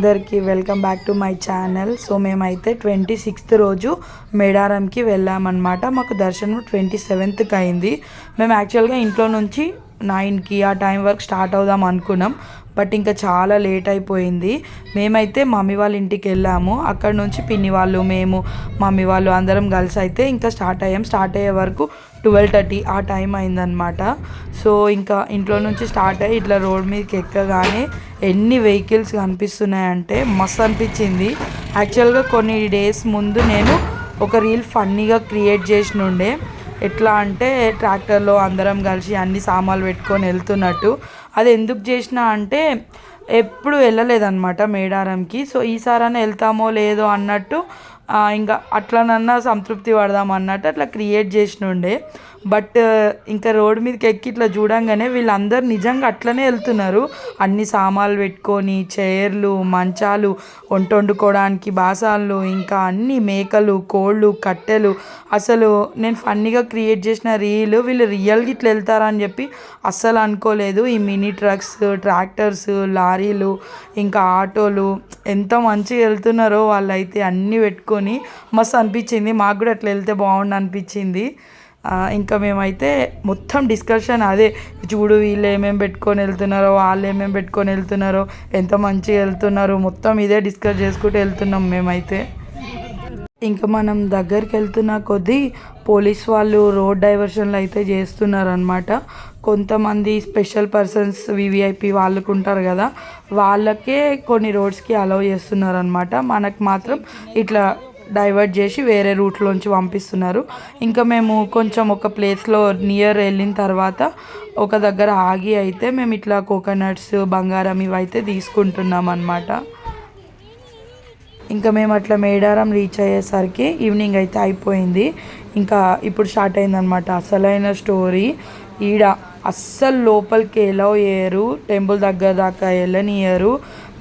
అందరికీ welcome back to my channel. So మేమైతే twenty sixth రోజు మేడారంకి వెళ్ళామన్నమాట. మాకు దర్శనం ట్వంటీ సెవెంత్కి అయింది మేము యాక్చువల్గా ఇంట్లో నుంచి నైన్కి ఆ టైం వరకు స్టార్ట్ అవుదాం అనుకున్నాం. బట్ ఇంకా చాలా లేట్ అయిపోయింది. మేమైతే మమ్మీ వాళ్ళ ఇంటికి వెళ్ళాము. అక్కడ నుంచి పిన్ని వాళ్ళు మేము మమ్మీ వాళ్ళు అందరం కలిసి అయితే ఇంకా స్టార్ట్ అయ్యాం. స్టార్ట్ అయ్యే వరకు ట్వెల్వ్ థర్టీ ఆ టైం అయిందనమాట సో ఇంకా ఇంట్లో నుంచి స్టార్ట్ అయ్యి ఇట్లా రోడ్ మీదకి ఎక్కగానే ఎన్ని వెహికల్స్ కనిపిస్తున్నాయంటే మస్తు అనిపించింది. యాక్చువల్గా కొన్ని డేస్ ముందు నేను ఒక రీల్ ఫన్నీగా క్రియేట్ చేసినుండే. ఎట్లా అంటే ట్రాక్టర్లో అందరం కలిసి అన్ని సామాన్లు పెట్టుకొని వెళ్తున్నట్టు. అది ఎందుకు చేసిన అంటే ఎప్పుడు వెళ్ళలేదన్నమాట మేడారంకి. సో ఈసారైనా వెళ్తామో లేదో అన్నట్టు ఇంకా అట్లనన్నా సంతృప్తి పడదాం అన్నట్టు అట్లా క్రియేట్ చేసినుండే. బట్ ఇంకా రోడ్డు మీదకి ఎక్కి ఇట్లా చూడంగానే వీళ్ళందరూ నిజంగా అట్లనే వెళ్తున్నారు. అన్ని సామాన్లు పెట్టుకొని చైర్లు మంచాలు వంట వండుకోవడానికి బాసాలు ఇంకా అన్ని మేకలు కోళ్ళు కట్టెలు. అసలు నేను ఫన్నీగా క్రియేట్ చేసిన రీల్ వీళ్ళు రియల్గా ఇట్లా వెళ్తారని చెప్పి అస్సలు అనుకోలేదు. ఈ మినీ ట్రక్స్ ట్రాక్టర్స్ లారీలు ఇంకా ఆటోలు ఎంత మంచిగా వెళ్తున్నారో వాళ్ళైతే అన్నీ పెట్టుకొని మస్తు అనిపించింది. మాకు కూడా అట్లా వెళ్తే బాగుండు అనిపించింది. ఇంకా మేమైతే మొత్తం డిస్కషన్ అదే చూడు వీళ్ళు ఏమేమి పెట్టుకొని వెళ్తున్నారో వాళ్ళు ఏమేమి పెట్టుకొని వెళ్తున్నారో ఎంత మంచిగా వెళ్తున్నారు మొత్తం ఇదే డిస్కస్ చేసుకుంటూ వెళ్తున్నాం మేమైతే. ఇంకా మనం దగ్గరికి వెళ్తున్న కొద్దీ పోలీస్ వాళ్ళు రోడ్ డైవర్షన్లు అయితే చేస్తున్నారు అనమాట కొంతమంది స్పెషల్ పర్సన్స్ వివిఐపి వాళ్ళకు ఉంటారు కదా వాళ్ళకే కొన్ని రోడ్స్కి అలౌ చేస్తున్నారనమాట మనకు మాత్రం ఇట్లా డైవర్ట్ చేసి వేరే రూట్లోంచి పంపిస్తున్నారు. ఇంకా మేము కొంచెం ఒక ప్లేస్లో నియర్ వెళ్ళిన తర్వాత ఒక దగ్గర ఆగి అయితే మేము ఇట్లా కోకోనట్స్ బంగారం ఇవైతే తీసుకుంటున్నాం అనమాట ఇంకా మేము అట్లా మేడారం రీచ్ అయ్యేసరికి ఈవినింగ్ అయితే అయిపోయింది. ఇంకా ఇప్పుడు స్టార్ట్ అయిందనమాట అసలైన స్టోరీ ఈడ అస్సలు లోపలికి ఎలా చేయరు టెంపుల్ దగ్గర దాకా వెళ్ళనియరు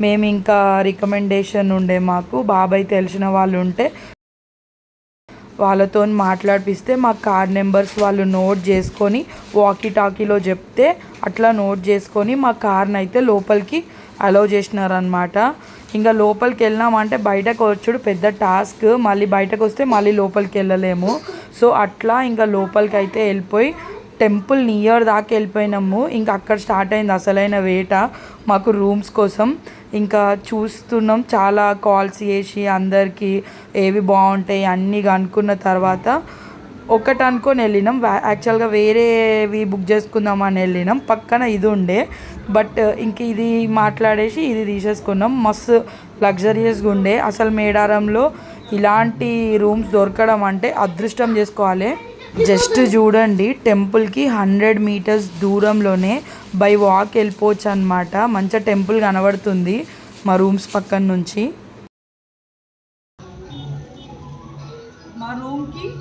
మేము ఇంకా రికమెండేషన్ ఉండే మాకు. బాబాయ్ తెలిసిన వాళ్ళు ఉంటే వాళ్ళతో మాట్లాడిపిస్తే మా కార్ నెంబర్స్ వాళ్ళు నోట్ చేసుకొని వాకీ టాకీలో చెప్తే అట్లా నోట్ చేసుకొని మా కార్ని అయితే లోపలికి అలౌ చేసినారనమాట ఇంకా లోపలికి వెళ్ళామంటే బయటకు వచ్చుడు పెద్ద టాస్క్. మళ్ళీ బయటకు వస్తే మళ్ళీ లోపలికి వెళ్ళలేము. సో అట్లా ఇంకా లోపలికి అయితే వెళ్ళిపోయి టెంపుల్ నియర్ దాకా వెళ్ళిపోయినాము. ఇంకా అక్కడ స్టార్ట్ అయింది అసలైన వేట మాకు రూమ్స్ కోసం. ఇంకా చూస్తున్నాం చాలా కాల్స్ చేసి అందరికీ ఏవి బాగుంటాయి అన్నీ కనుక్కున్న తర్వాత ఒకటి అనుకొని వెళ్ళినాం. యాక్చువల్గా వేరేవి బుక్ చేసుకుందాం అని వెళ్ళినాం. పక్కన ఇది ఉండే బట్ uh, ఇంక ఇది మాట్లాడేసి ఇది తీసేసుకున్నాం. మస్తు లగ్జరియస్గా ఉండే అసలు మేడారంలో ఇలాంటి రూమ్స్ దొరకడం అంటే అదృష్టం చేసుకోవాలి. జస్ట్ చూడండి టెంపుల్కి హండ్రెడ్ మీటర్స్ దూరంలోనే బై వాక్ వెళ్ళిపోవచ్చు అనమాట మంచిగా టెంపుల్ కనబడుతుంది మా రూమ్స్ పక్కన నుంచి.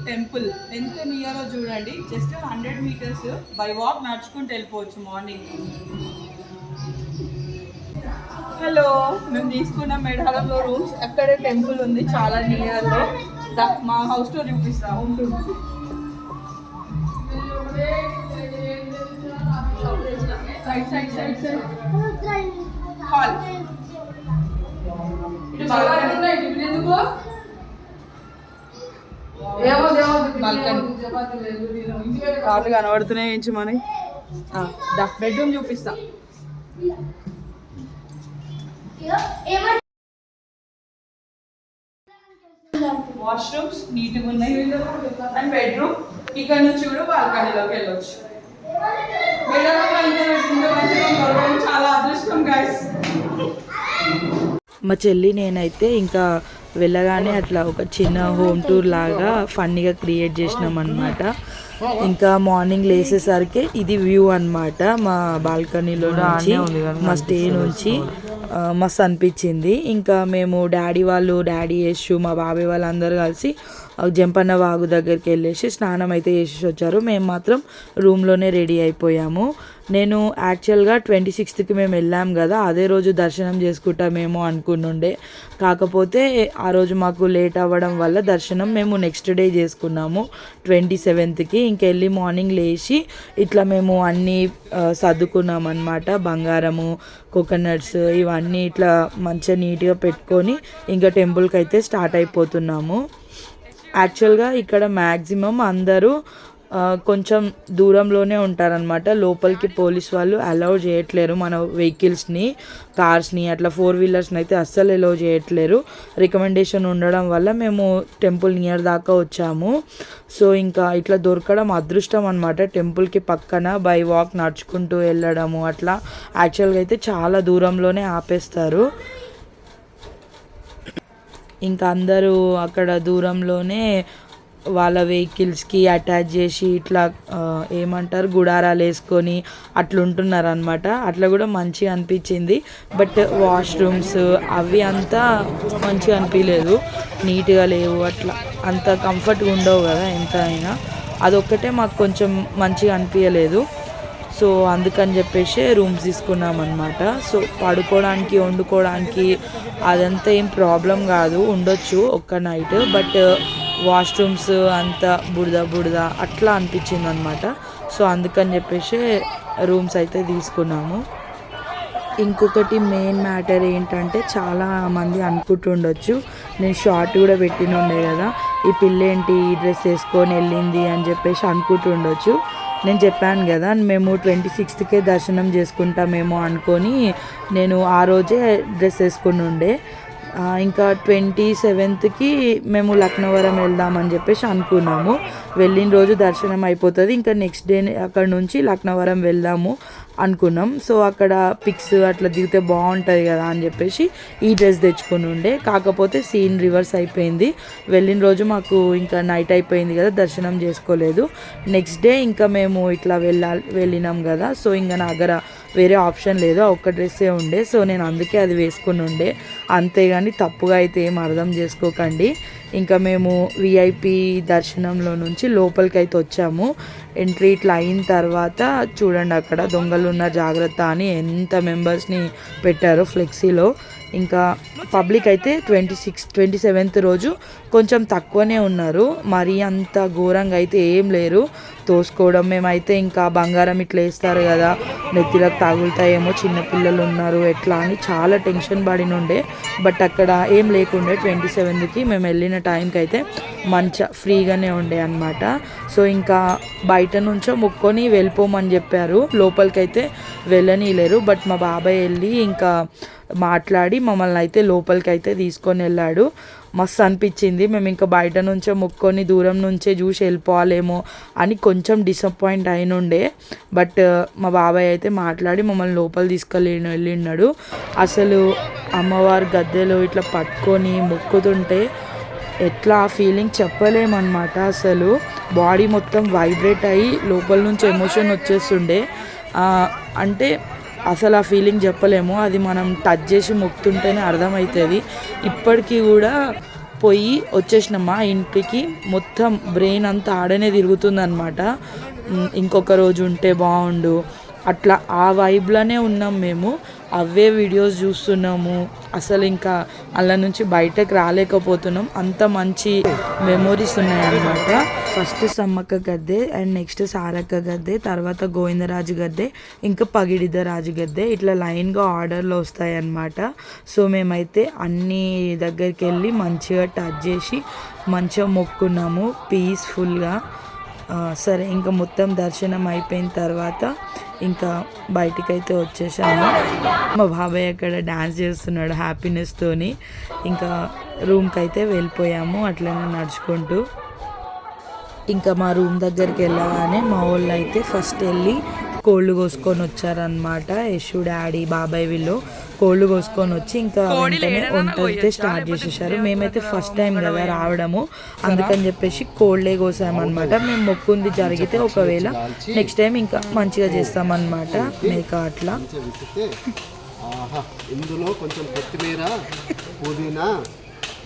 టెంపుల్. ఎంత నియరో చూడండి. Just hundred metres by walk నడుచుకుంటూ వెళ్ళిపోవచ్చు మార్నింగ్. హలో మేము తీసుకున్న మేడారంలో రూమ్స్ అక్కడే టెంపుల్ ఉంది చాలా నియర్లో మా హౌస్ టూర్ చూపిస్తా ఉంటుంది side side side side hall కార్లు కనబడుతున్నాయి ఏంచి మన? బెడ్రూమ్ చూపిస్తా. వాష్రూమ్స్ నీట్గా ఉన్నాయి. And bedroom. ఇక్కడ నుంచి కూడా బాల్కనీలోకి వెళ్ళొచ్చు. చాలా అదృష్టం గైస్ మా చెల్లి నేనైతే ఇంకా వెళ్ళగానే అట్లా ఒక చిన్న హోమ్ టూర్ లాగా ఫన్నీగా క్రియేట్ చేసినాం అనమాట ఇంకా మార్నింగ్ లేసేసరికి ఇది వ్యూ అన్నమాట మా బాల్కనీలో నుంచి మా స్టే నుంచి. మస్తు అనిపించింది. ఇంకా మేము డాడీ వాళ్ళు డాడీ యశు మా బాబాయ్ వాళ్ళందరూ కలిసి జంపన్న వాగు దగ్గరికి వెళ్ళేసి స్నానం అయితే చేసేసి వచ్చారు. మేము మాత్రం రూమ్లోనే రెడీ అయిపోయాము. నేను యాక్చువల్గా ట్వంటీ సిక్స్త్కి మేము వెళ్ళాం కదా అదే రోజు దర్శనం చేసుకుంటామేమో అనుకున్నుండే కాకపోతే ఆ రోజు మాకు లేట్ అవ్వడం వల్ల దర్శనం మేము నెక్స్ట్ డే చేసుకున్నాము ట్వంటీ సెవెంత్కి ఇంకెళ్ళి మార్నింగ్ లేచి ఇట్లా మేము అన్నీ సర్దుకున్నాం అనమాట బంగారము కోకోనట్స్ ఇవన్నీ ఇట్లా మంచిగా నీట్గా పెట్టుకొని ఇంకా టెంపుల్కి అయితే స్టార్ట్ అయిపోతున్నాము. యాక్చువల్గా ఇక్కడ మ్యాక్సిమం అందరూ కొంచెం దూరంలోనే ఉంటారనమాట లోపలికి పోలీస్ వాళ్ళు అలౌ చేయట్లేరు మన వెహికల్స్ని కార్స్ని అట్లా ఫోర్ వీలర్స్ని అయితే అస్సలు అలౌ చేయట్లేరు. రికమెండేషన్ ఉండడం వల్ల మేము టెంపుల్ నియర్ దాకా వచ్చాము. సో ఇంకా ఇట్లా దొరకడం అదృష్టం అనమాట టెంపుల్కి పక్కన బై వాక్ నడుచుకుంటూ వెళ్ళడము అట్లా యాక్చువల్గా అయితే చాలా దూరంలోనే ఆపేస్తారు. ఇంకా అందరూ అక్కడ దూరంలోనే వాళ్ళ వెహికల్స్కి అటాచ్ చేసి ఇట్లా ఏమంటారు గుడారాలు వేసుకొని అట్లుంటున్నారు అనమాట అట్లా కూడా మంచిగా అనిపించింది. బట్ వాష్రూమ్స్ అవి అంతా మంచిగా అనిపించలేదు నీట్గా లేవు అట్లా. అంత కంఫర్ట్గా ఉండవు కదా ఎంత అయినా అదొక్కటే మాకు కొంచెం మంచిగా అనిపించలేదు సో అందుకని చెప్పేసి రూమ్స్ తీసుకున్నాం అనమాట సో పడుకోవడానికి వండుకోవడానికి అదంతా ఏం ప్రాబ్లం కాదు. ఉండొచ్చు ఒక్క నైట్ బట్ వాష్రూమ్స్ అంతా బుడద బురద అట్లా అనిపించింది అనమాట సో అందుకని చెప్పేసి రూమ్స్ అయితే తీసుకున్నాము. ఇంకొకటి మెయిన్ మ్యాటర్ ఏంటంటే చాలా మంది అనుకుంటుండొచ్చు. నేను షార్ట్ కూడా పెట్టిన ఉండే కదా. ఈ పిల్ల ఏంటి ఈ డ్రెస్ వేసుకొని వెళ్ళింది అని చెప్పేసి అనుకుంటుండొచ్చు. నేను చెప్పాను కదా మేము ట్వంటీ సిక్స్త్కే దర్శనం చేసుకుంటామేమో అనుకొని నేను ఆ రోజే డ్రెస్ వేసుకుని ఉండే. ఇంకా ట్వంటీ సెవెంత్కి మేము లక్నవరం వెళ్దామని చెప్పేసి అనుకున్నాము. వెళ్ళిన రోజు దర్శనం అయిపోతుంది. ఇంకా నెక్స్ట్ డే అక్కడ నుంచి లక్నవరం వెళ్దాము అనుకున్నాం. సో అక్కడ పిక్స్ అట్లా దిగితే బాగుంటుంది కదా అని చెప్పేసి ఈ డ్రెస్ తెచ్చుకుని ఉండే. కాకపోతే సీన్ రివర్స్ అయిపోయింది. వెళ్ళిన రోజు మాకు ఇంకా నైట్ అయిపోయింది కదా దర్శనం చేసుకోలేదు. నెక్స్ట్ డే ఇంకా మేము ఇట్లా వెళ్ళాలి వెళ్ళినాం కదా. సో ఇంకా నా దగ్గర వేరే ఆప్షన్ లేదు ఒక్క డ్రెస్సే ఉండే. సో నేను అందుకే అది వేసుకుని ఉండే. అంతేగాని తప్పుగా అయితే ఏం అర్థం చేసుకోకండి. ఇంకా మేము విఐపి దర్శనంలో నుంచి లోపలికి అయితే వచ్చాము. ఎంట్రీ ఇట్లా అయిన తర్వాత చూడండి అక్కడ దొంగలు ఉన్న జాగ్రత్త అని ఎంత మెంబర్స్ని పెట్టారో ఫ్లెక్సీలో. ఇంకా పబ్లిక్ అయితే ట్వంటీ సిక్స్ ట్వంటీ సెవెంత్ రోజు కొంచెం తక్కువనే ఉన్నారు. మరీ అంత ఘోరంగా అయితే ఏం లేరు. తోసుకోవడం. మేమైతే ఇంకా బంగారం ఇట్లా వేస్తారు కదా నెత్తిలకు తగులుతాయేమో చిన్నపిల్లలు ఉన్నారు ఎట్లా అని చాలా టెన్షన్ పడినుండే. బట్ అక్కడ ఏం లేకుండే ట్వంటీ సెవెంత్కి మేము వెళ్ళిన టైంకి అయితే మంచిగా ఫ్రీగానే ఉండే అనమాట సో ఇంకా బయట నుంచో ముక్కొని వెళ్ళిపోమని చెప్పారు. లోపలికైతే వెళ్ళనీయలేరు. బట్ మా బాబాయ్ వెళ్ళి ఇంకా మాట్లాడి మమ్మల్ని అయితే లోపలికి అయితే తీసుకొని వెళ్ళాడు. మస్తు అనిపించింది మేము ఇంకా బయట నుంచే ముక్కొని దూరం నుంచే చూసి వెళ్ళిపోవాలేమో అని కొంచెం డిసప్పాయింట్ అయినుండే. బట్ uh, మా బాబాయ్ అయితే మాట్లాడి మమ్మల్ని లోపల తీసుకెళ్ళి వెళ్ళిన్నాడు అసలు అమ్మవారి గద్దెలో ఇట్లా పట్టుకొని మొక్కుతుంటే ఎట్లా ఆ ఫీలింగ్ చెప్పలేమన్నమాట అసలు. బాడీ మొత్తం వైబ్రేట్ అయ్యి లోపల నుంచి ఎమోషన్ వచ్చేస్తుండే. అంటే అసలు ఆ ఫీలింగ్ చెప్పలేము. అది మనం టచ్ చేసి మొక్కుతుంటేనే అర్థమవుతుంది. ఇప్పటికీ కూడా పోయి వచ్చేసినమ్మా ఇంటికి. మొత్తం బ్రెయిన్ అంతా ఆడనే తిరుగుతుంది అనమాట ఇంకొక రోజు ఉంటే బాగుండు. అట్లా ఆ వైబ్లోనే ఉన్నాం మేము. అవే వీడియోస్ చూస్తున్నాము. అసలు ఇంకా అలా నుంచి బయటకు రాలేకపోతున్నాం. అంత మంచి మెమొరీస్ ఉన్నాయన్నమాట. ఫస్ట్ సమ్మక్క గద్దె అండ్ నెక్స్ట్ సారక్క గద్దె తర్వాత గోవిందరాజు గద్దె ఇంకా పగిడిద రాజు గద్దె ఇట్లా లైన్గా ఆర్డర్లో వస్తాయి అన్నమాట సో మేమైతే అన్ని దగ్గరికి వెళ్ళి మంచిగా టచ్ చేసి మంచిగా మొక్కున్నాము. పీస్ఫుల్గా సరే ఇంకా మొత్తం దర్శనం అయిపోయిన తర్వాత ఇంకా బయటికైతే వచ్చేసాము. మా బాబాయ్ అక్కడ డ్యాన్స్ చేస్తున్నాడు హ్యాపీనెస్తోని ఇంకా రూమ్కి అయితే వెళ్ళిపోయాము అట్లనే నడుచుకుంటూ. ఇంకా మా రూమ్ దగ్గరికి వెళ్ళగానే మా వాళ్ళు అయితే ఫస్ట్ వెళ్ళి కోళ్ళు కోసుకొని వచ్చారనమాట యశు డాడీ బాబాయ్ వీళ్ళు కోళ్ళు కోసుకొని వచ్చి ఇంకా వెంటనే వంట అయితే స్టార్ట్ చేసేసారు. మేమైతే ఫస్ట్ టైం కదా రావడము. అందుకని చెప్పేసి కోళ్ళే కోసామన్నమాట. మేము మొక్కుంది జరిగితే ఒకవేళ నెక్స్ట్ టైం ఇంకా మంచిగా చేస్తామన్నమాట మేక అట్లా. ఇందులో కొంచెం కొత్తిమీర పుదీనా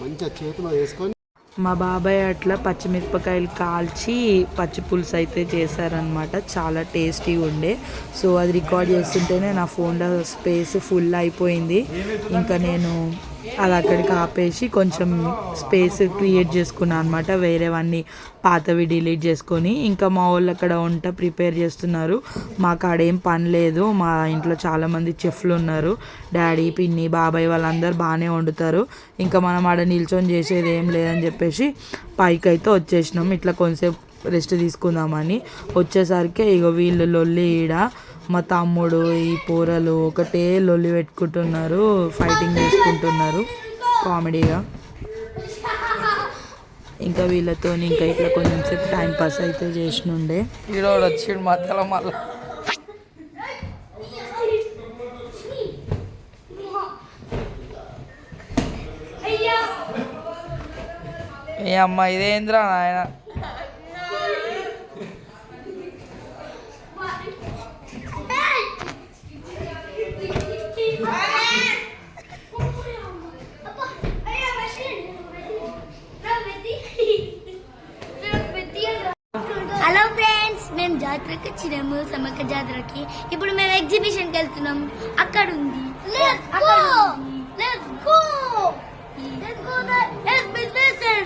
మంచిగా చేతిలో వేసుకొని మా బాబాయ్ అట్లా పచ్చిమిరపకాయలు కాల్చి పచ్చి పులుసు అయితే చేశారనమాట చాలా టేస్టీగా ఉండే. సో అది రికార్డ్ చేస్తుంటేనే నా ఫోన్లో స్పేస్ ఫుల్ అయిపోయింది. ఇంకా నేను అది అక్కడికి ఆపేసి కొంచెం స్పేస్ క్రియేట్ చేసుకున్నాను అనమాట వేరేవన్నీ పాతవి డిలీట్ చేసుకొని ఇంకా మా వాళ్ళు అక్కడ వంట ప్రిపేర్ చేస్తున్నారు. మాకు ఆడేం పని లేదు. మా ఇంట్లో చాలామంది చెఫ్లు ఉన్నారు. డాడీ పిన్ని బాబాయ్ వాళ్ళందరూ బాగానే వండుతారు. ఇంకా మనం ఆడ నిల్చొని చేసేది ఏం లేదని చెప్పేసి పైకి అయితే వచ్చేసినాం. ఇట్లా కొంచెంసేపు రెస్ట్ తీసుకుందామని. వచ్చేసరికి ఇగో వీళ్ళు లొల్లి ఈడ మా తమ్ముడు ఈ పోరలు ఒకటే లొల్లి పెట్టుకుంటున్నారు ఫైటింగ్ చేసుకుంటున్నారు కామెడీగా. ఇంకా వీళ్ళతో ఇంకా ఇట్లా కొంచెం సేపు టైం పాస్ అయితే చేసినుండే. హీరోడు వచ్చిండు మధ్యలో మళ్ళీ ఏ అమ్మ ఇదేంద్రా నాయన హలో ఫ్రెండ్స్ మేము జాతరకి వచ్చినాము సమ్మక్క జాతరకి ఇప్పుడు మేము ఎగ్జిబిషన్కి వెళ్తున్నాం అక్కడ ఉంది అక్కడ ఉంది. Exhibition.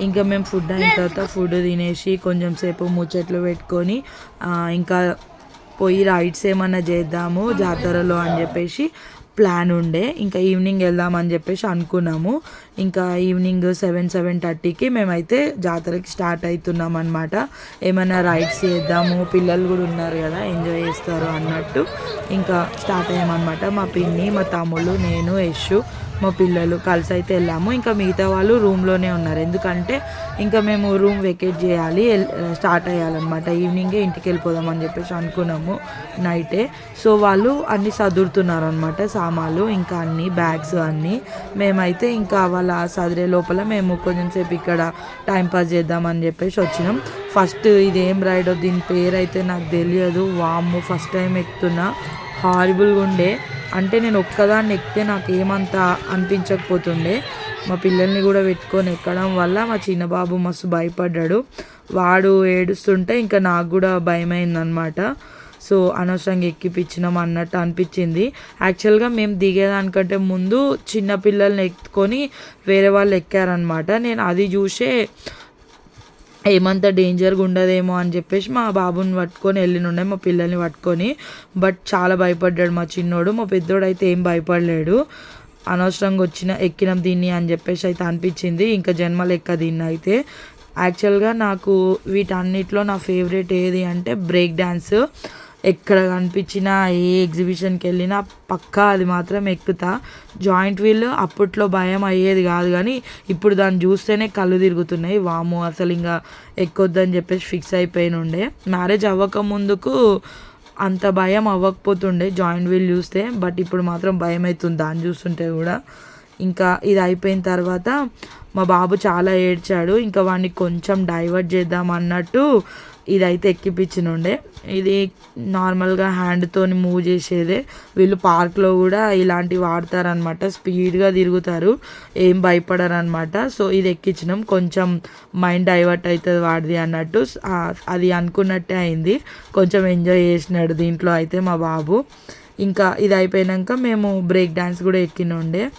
ఇంకా మేము ఫుడ్ అయిన తర్వాత ఫుడ్ తినేసి కొంచెం సేపు ముచ్చట్లు పెట్టుకొని ఇంకా పోయి రైడ్స్ ఏమన్నా చేద్దాము జాతరలో అని చెప్పేసి ప్లాన్ ఉండే. ఇంకా ఈవినింగ్ వెళ్దామని చెప్పేసి అనుకున్నాము. ఇంకా ఈవినింగ్ సెవెన్ సెవెన్ థర్టీకి మేమైతే జాతరకి స్టార్ట్ అవుతున్నాం అనమాట ఏమైనా రైడ్స్ చేద్దాము. పిల్లలు కూడా ఉన్నారు కదా ఎంజాయ్ చేస్తారు అన్నట్టు. ఇంకా స్టార్ట్ అయ్యామన్నమాట. మా పిన్ని మా తమ్ముళ్ళు నేను యశ్ మా పిల్లలు కలిసి అయితే వెళ్ళాము. ఇంకా మిగతా వాళ్ళు రూమ్లోనే ఉన్నారు. ఎందుకంటే ఇంకా మేము రూమ్ వెకేట్ చేయాలి స్టార్ట్ అయ్యాలన్నమాట. ఈవినింగే ఇంటికి వెళ్ళిపోదాం అని చెప్పేసి అనుకున్నాము నైటే సో వాళ్ళు అన్నీ సదురుతున్నారు అనమాట సామాన్లు ఇంకా అన్ని బ్యాగ్స్ అన్నీ. మేమైతే ఇంకా వాళ్ళ సదిరే లోపల మేము కొంచెం సేపు ఇక్కడ టైం పాస్ చేద్దామని చెప్పేసి వచ్చినాం. ఫస్ట్ ఇదేం రైడో దీని పేరు అయితే నాకు తెలియదు. వాము ఫస్ట్ టైం ఎక్కుతున్నా. హారిబుల్గా ఉండే అంటే నేను ఒక్కదాన్ని ఎక్కితే నాకు ఏమంత అనిపించకపోతుండే. మా పిల్లల్ని కూడా పెట్టుకొని ఎక్కడం వల్ల మా చిన్న బాబు మస్తు భయపడ్డాడు. వాడు ఏడుస్తుంటే ఇంకా నాకు కూడా భయమైందనమాట సో అనవసరంగా ఎక్కిపించినాం అన్నట్టు అనిపించింది. యాక్చువల్గా మేము దిగేదానికంటే ముందు చిన్నపిల్లల్ని ఎత్తుకొని వేరే వాళ్ళు ఎక్కారనమాట నేను అది చూసే ఏమంత డేంజర్గా ఉండదేమో అని చెప్పేసి మా బాబుని పట్టుకొని వెళ్ళినుండే మా పిల్లల్ని పట్టుకొని. బట్ చాలా భయపడ్డాడు మా చిన్నోడు. మా పెద్దోడు అయితే ఏం భయపడలేడు. అనవసరంగా వచ్చిన ఎక్కినాం దీన్ని అని చెప్పేసి అయితే అనిపించింది. ఇంకా జన్మలు ఎక్క దీన్ని అయితే. యాక్చువల్గా నాకు వీటన్నిటిలో నా ఫేవరెట్ ఏది అంటే బ్రేక్ డ్యాన్స్ ఎక్కడ కనిపించినా ఏ ఎగ్జిబిషన్కి వెళ్ళినా పక్కా అది మాత్రం ఎక్కుతా. జాయింట్ వీల్ అప్పట్లో భయం అయ్యేది కాదు కానీ ఇప్పుడు దాన్ని చూస్తేనే కళ్ళు తిరుగుతున్నాయి. వాము అసలు ఇంకా ఎక్కొద్దని చెప్పేసి ఫిక్స్ అయిపోయిన ఉండే మ్యారేజ్ అవ్వక ముందుకు అంత భయం అవ్వకపోతుండే జాయింట్ వీల్ చూస్తే బట్ ఇప్పుడు మాత్రం భయం అవుతుంది దాన్ని చూస్తుంటే కూడా. ఇంకా ఇది అయిపోయిన తర్వాత మా బాబు చాలా ఏడ్చాడు. ఇంకా వాడిని కొంచెం డైవర్ట్ చేద్దాం అన్నట్టు ఇదైతే ఎక్కిపించినుండే. ఇది నార్మల్గా హ్యాండ్తోని మూవ్ చేసేదే. వీళ్ళు పార్క్లో కూడా ఇలాంటివి వాడతారనమాట స్పీడ్గా తిరుగుతారు. ఏం భయపడరు అనమాట సో ఇది ఎక్కించినాం. కొంచెం మైండ్ డైవర్ట్ అవుతుంది వాడిది అన్నట్టు. అది అనుకున్నట్టే అయింది. కొంచెం ఎంజాయ్ చేసినాడు దీంట్లో అయితే మా బాబు. ఇంకా ఇది అయిపోయాక మేము బ్రేక్ డ్యాన్స్ కూడా ఎక్కినుండే.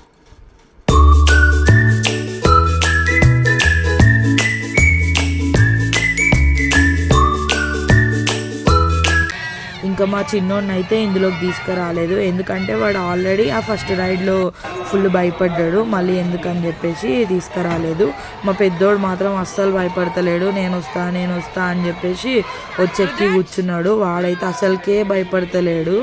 ఇంకా మా చిన్నోడినైతే ఇందులోకి తీసుకురాలేదు. ఎందుకంటే వాడు ఆల్రెడీ ఆ ఫస్ట్ రైడ్లో ఫుల్ భయపడ్డాడు. మళ్ళీ ఎందుకని చెప్పేసి తీసుకురాలేదు. మా పెద్దోడు మాత్రం అస్సలు భయపడతలేడు. నేను వస్తా నేను వస్తా అని చెప్పేసి వచ్చెక్కి కూర్చున్నాడు. వాడైతే అసలుకే భయపడతలేడు.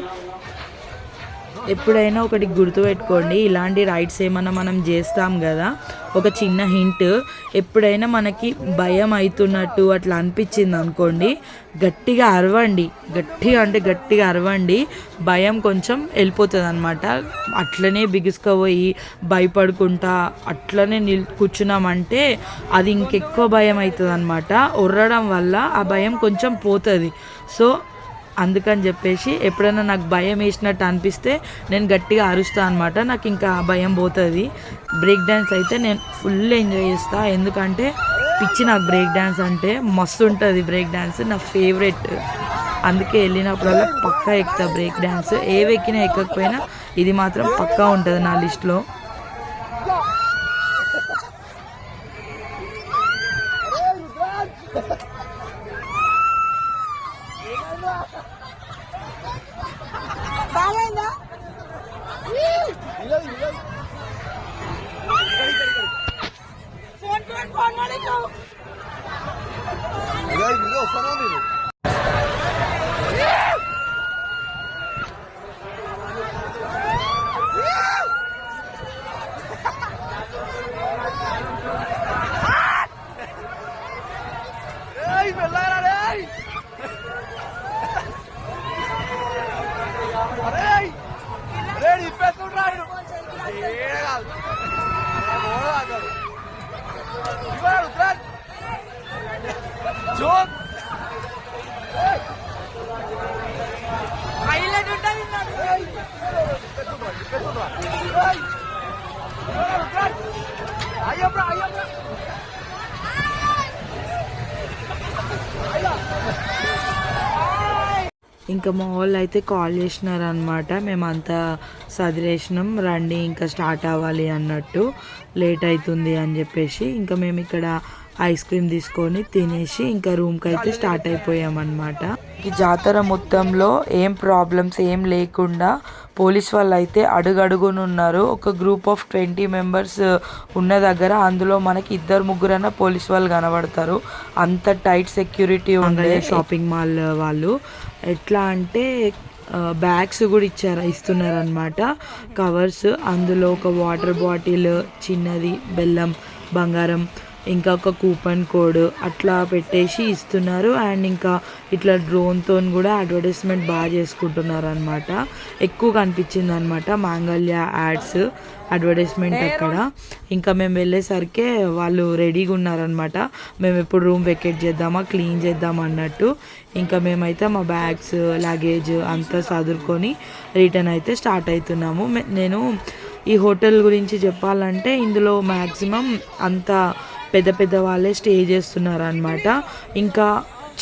ఎప్పుడైనా ఒకటి గుర్తుపెట్టుకోండి ఇలాంటి రైడ్స్ ఏమైనా మనం చేస్తాం కదా. ఒక చిన్న హింట్ ఎప్పుడైనా మనకి భయం అవుతున్నట్టు అట్లా అనిపించింది అనుకోండి గట్టిగా అరవండి. గట్టిగా అంటే గట్టిగా అరవండి. భయం కొంచెం వెళ్ళిపోతుంది అనమాట అట్లనే బిగుసుకుపోయి భయపడుకుంటా అట్లనే నిల్ కూర్చున్నామంటే అది ఇంకెక్కువ భయం అవుతుంది అనమాట ఒర్రడం వల్ల ఆ భయం కొంచెం పోతుంది. సో అందుకని చెప్పేసి ఎప్పుడైనా నాకు భయం వేసినట్టు అనిపిస్తే నేను గట్టిగా అరుస్తా అనమాట నాకు ఇంకా ఆ భయం పోతుంది. బ్రేక్ డ్యాన్స్ అయితే నేను ఫుల్ ఎంజాయ్ చేస్తాను ఎందుకంటే పిచ్చి నాకు బ్రేక్ డ్యాన్స్ అంటే మస్తు ఉంటుంది బ్రేక్ డ్యాన్స్ నా ఫేవరెట్ అందుకే వెళ్ళినప్పుడల్లా పక్కా ఎక్కుతా బ్రేక్ డ్యాన్స్ ఏవి ఎక్కినా ఎక్కకపోయినా ఇది మాత్రం పక్కా ఉంటుంది నా లిస్ట్లో ఇంకా మా వాళ్ళు అయితే కాల్ చేసినారనమాట మేమంతా సదిరేసినాం రండి ఇంకా స్టార్ట్ అవ్వాలి అన్నట్టు. లేట్ అవుతుంది అని చెప్పేసి. ఇంకా మేము ఇక్కడ ఐస్ క్రీమ్ తీసుకొని తినేసి ఇంకా రూమ్కి అయితే స్టార్ట్ అయిపోయామన్నమాట. ఈ జాతర మొత్తంలో ఏం ప్రాబ్లమ్స్ ఏం లేకుండా పోలీస్ వాళ్ళు అయితే అడుగడుగునున్నారు. ఒక గ్రూప్ ఆఫ్ ట్వంటీ మెంబర్స్ ఉన్న దగ్గర అందులో మనకి ఇద్దరు ముగ్గురన్న పోలీస్ వాళ్ళు కనబడతారు. అంత టైట్ సెక్యూరిటీ ఉండే షాపింగ్ మాల్ వాళ్ళు. ఎట్లా అంటే బ్యాగ్స్ కూడా ఇచ్చారు ఇస్తున్నారు అనమాట కవర్స్ అందులో ఒక వాటర్ బాటిల్ చిన్నది బెల్లం బంగారం ఇంకా ఒక కూపన్ కోడ్ అట్లా పెట్టేసి ఇస్తున్నారు. అండ్ ఇంకా ఇట్లా డ్రోన్తో కూడా అడ్వర్టైజ్మెంట్ బాగా చేసుకుంటున్నారు అనమాట ఎక్కువ కనిపించింది అనమాట మాంగళ్య యాడ్స్ అడ్వర్టైజ్మెంట్ అక్కడ. ఇంకా మేము వెళ్ళేసరికి వాళ్ళు రెడీగా ఉన్నారనమాట మేము ఎప్పుడు రూమ్ వెకేట్ చేద్దామా క్లీన్ చేద్దామా అన్నట్టు. ఇంకా మేమైతే మా బ్యాగ్స్ లగేజ్ అంతా సదురుకొని రిటర్న్ అయితే స్టార్ట్ అవుతున్నాము నేను ఈ హోటల్ గురించి చెప్పాలంటే ఇందులో మ్యాక్సిమం అంత పెద్ద పెద్ద వాళ్ళే స్టే చేస్తున్నారు అనమాట ఇంకా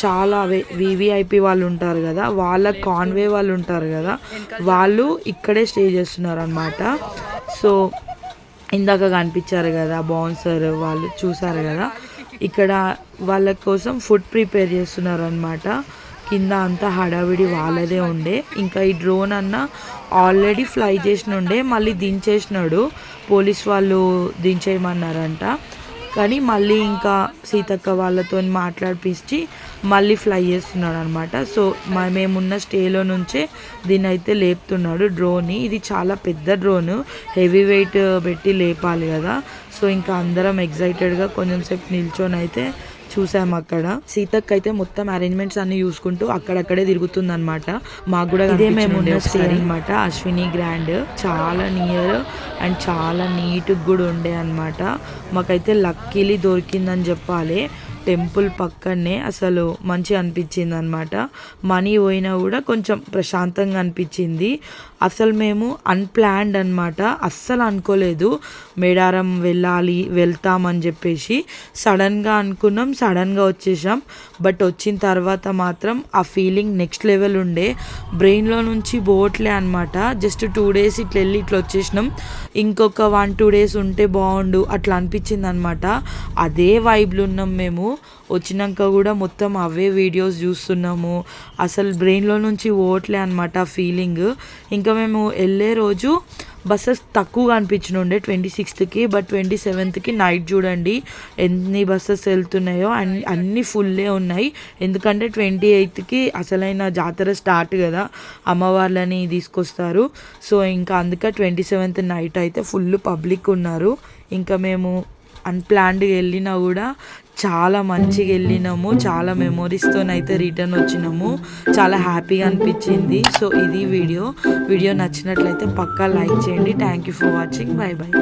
చాలా వివిఐపి వాళ్ళు ఉంటారు కదా వాళ్ళ కాన్వే వాళ్ళు ఉంటారు కదా వాళ్ళు ఇక్కడే స్టే చేస్తున్నారు అనమాట సో ఇందాక కనిపించారు కదా బౌన్సర్ వాళ్ళు చూసారు కదా ఇక్కడ వాళ్ళ కోసం ఫుడ్ ప్రిపేర్ చేస్తున్నారు అనమాట కింద అంతా హడావిడి వాళ్ళదే ఉండే. ఇంకా ఈ డ్రోన్ అన్న ఆల్రెడీ ఫ్లై చేసిన ఉండే మళ్ళీ దించేసినాడు. పోలీస్ వాళ్ళు దించేయమన్నారంట. కానీ మళ్ళీ ఇంకా సీతక్క వాళ్ళతో మాట్లాడిపించి మళ్ళీ ఫ్లై చేస్తున్నాడు అనమాట సో మా మేమున్న స్టేలో నుంచే దీన్ని అయితే లేపుతున్నాడు డ్రోన్. ఇది చాలా పెద్ద డ్రోన్. హెవీ వెయిట్ పెట్టి లేపాలి కదా. సో ఇంకా అందరం ఎగ్జైటెడ్గా కొంచెం సేపు నిల్చొని అయితే చూసాము అక్కడ. సీతక్ అయితే మొత్తం అరేంజ్మెంట్స్ అన్ని చూసుకుంటూ అక్కడక్కడే తిరుగుతుంది అనమాట మాకు కూడా ఇదే మేము అనమాట అశ్విని గ్రాండ్ చాలా నియర్ అండ్ చాలా నీట్ కూడా ఉండే అనమాట మాకైతే లక్కీలీ దొరికిందని చెప్పాలి. టెంపుల్ పక్కనే అసలు మంచి అనిపించింది అనమాట మనీ పోయినా కూడా కొంచెం ప్రశాంతంగా అనిపించింది. అసలు మేము అన్ప్లాన్డ్ అనమాట అస్సలు అనుకోలేదు. మేడారం వెళ్ళాలి వెళ్తామని చెప్పేసి సడన్గా అనుకున్నాం సడన్గా వచ్చేసాం. బట్ వచ్చిన తర్వాత మాత్రం ఆ ఫీలింగ్ నెక్స్ట్ లెవెల్ ఉండే. బ్రెయిన్లో నుంచి పోవట్లే అనమాట జస్ట్ టూ డేస్ ఇట్లా వెళ్ళి ఇట్లా వచ్చేసినాం. ఇంకొక వన్ టూ డేస్ ఉంటే బాగుండు అట్లా అనిపించింది అనమాట అదే వైబ్లు ఉన్నాం మేము. వచ్చినాక కూడా మొత్తం అవే వీడియోస్ చూస్తున్నాము. అసలు బ్రెయిన్లో నుంచి పోవట్లే అనమాట ఫీలింగ్ ఇంకా మేము వెళ్ళే రోజు బస్సెస్ తక్కువగా అనిపించనుండే ట్వంటీ సిక్స్త్కి బట్ ట్వంటీ సెవెంత్కి నైట్ చూడండి ఎన్ని బస్సెస్ వెళ్తున్నాయో అన్ని అన్నీ ఫుల్లే ఉన్నాయి. ఎందుకంటే ట్వంటీ ఎయిత్కి అసలైన జాతర స్టార్ట్ కదా అమ్మవార్లని తీసుకొస్తారు. సో ఇంకా అందుకే ట్వంటీ సెవెంత్ నైట్ అయితే ఫుల్ పబ్లిక్ ఉన్నారు. ఇంకా మేము అన్ప్లాన్డ్గా వెళ్ళినా కూడా చాలా మంచిగా వెళ్ళినాము చాలా మెమొరీస్తోనైతే రిటర్న్ వచ్చినాము. చాలా హ్యాపీగా అనిపించింది. సో ఇది వీడియో. వీడియో నచ్చినట్లయితే పక్కా లైక్ చేయండి. Thank you for watching bye bye